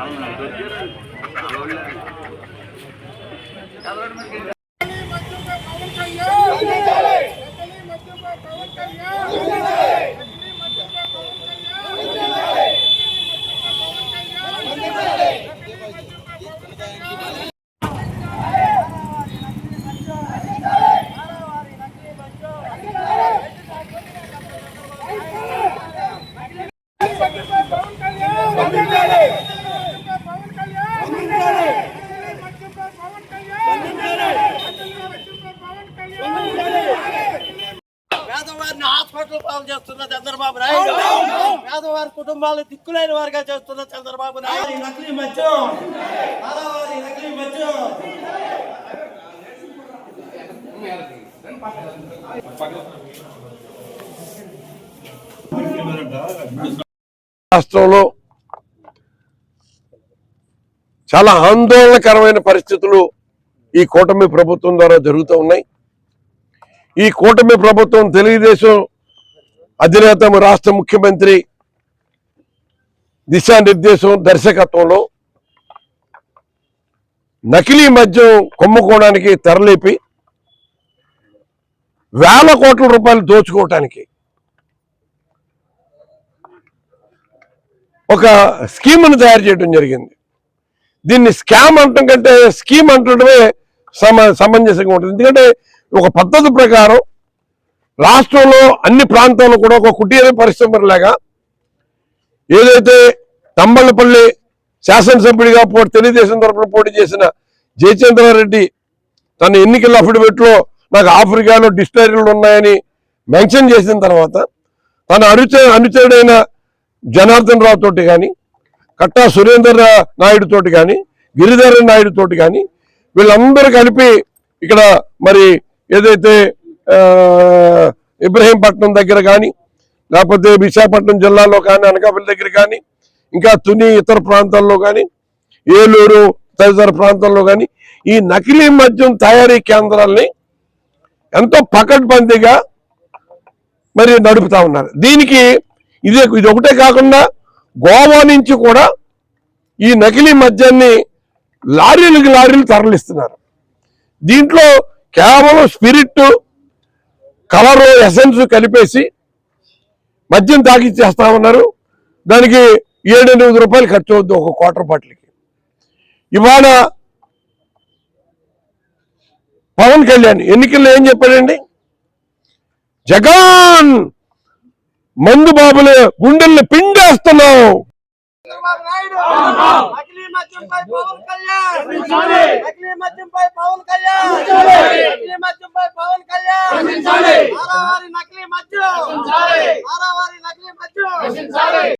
పేదవారిని పాలు చేస్తున్న చంద్రబాబు నాయుడు. పేదవారి కుటుంబాలు దిక్కులేని వారిగా చేస్తున్న చంద్రబాబు నాయుడు. ఈ నకిలీ మద్యం. పేదవారి నకిలీ మద్యం. రాష్ట్రంలో చాలా ఆందోళనకరమైన పరిస్థితులు ఈ కూటమి ప్రభుత్వం ద్వారా జరుగుతూ ఉన్నాయి. ఈ కూటమి ప్రభుత్వం తెలుగుదేశం అధినేత రాష్ట్ర ముఖ్యమంత్రి దిశానిర్దేశం దర్శకత్వంలో నకిలీ మద్యం కొమ్ముకోవడానికి తెరలేపి వేల కోట్ల రూపాయలు దోచుకోవటానికి ఒక స్కీమ్ను తయారు చేయడం జరిగింది. దీన్ని స్కామ్ అంటం కంటే స్కీమ్ అంటడమే సమ సమంజసంగా ఉంటుంది. ఎందుకంటే ఒక పద్ధతి ప్రకారం రాష్ట్రంలో అన్ని ప్రాంతాల్లో కూడా ఒక కుటీర పరిశ్రమలాగా ఏదైతే తంబళ్ళపల్లి శాసనసభ్యుడిగా పోటీ తెలుగుదేశం తరఫున పోటీ చేసిన జయచంద్రారెడ్డి తన ఎన్నికల అఫిడవిట్లో నాకు ఆఫ్రికాలో డిస్టరీలు ఉన్నాయని మెన్షన్ చేసిన తర్వాత తన అనుచ అనుచరుడైన జనార్దన్ రావు తోటి కానీ కట్టా సురేందర్ నాయుడు తోటి కానీ గిరిధరన్ నాయుడు తోటి కానీ వీళ్ళందరూ కలిపి ఇక్కడ మరి ఏదైతే ఇబ్రహీంపట్నం దగ్గర కానీ లేకపోతే విశాఖపట్నం జిల్లాలో కానీ అనకాపల్లి దగ్గర కానీ ఇంకా తుని ఇతర ప్రాంతాల్లో కానీ ఏలూరు తదితర ప్రాంతాల్లో కానీ ఈ నకిలీ మద్యం తయారీ కేంద్రాల్ని ఎంతో పకడ్బందీగా మరి నడుపుతా ఉన్నారు. దీనికి ఇది ఇది ఒకటే కాకుండా గోవా నుంచి కూడా ఈ నకిలీ మద్యాన్ని లారీలకు లారీలు తరలిస్తున్నారు. దీంట్లో కేవలం స్పిరిట్ కలర్ ఎసెన్స్ కలిపేసి మద్యం తాగిచ్చేస్తా ఉన్నారు. దానికి ఏడెనిమిది రూపాయలు ఖర్చు అవుద్ది ఒక క్వార్టర్ బాటిల్కి. ఇవాళ పవన్ కళ్యాణ్ ఎన్నికల్లో ఏం చెప్పాడండి? జగన్! మందు బాబులు గుండెల్ని పిండేస్తున్నావు. చంద్రబాబు పవన్ కళ్యాణ్! నకిలీ మద్యంపై పవన్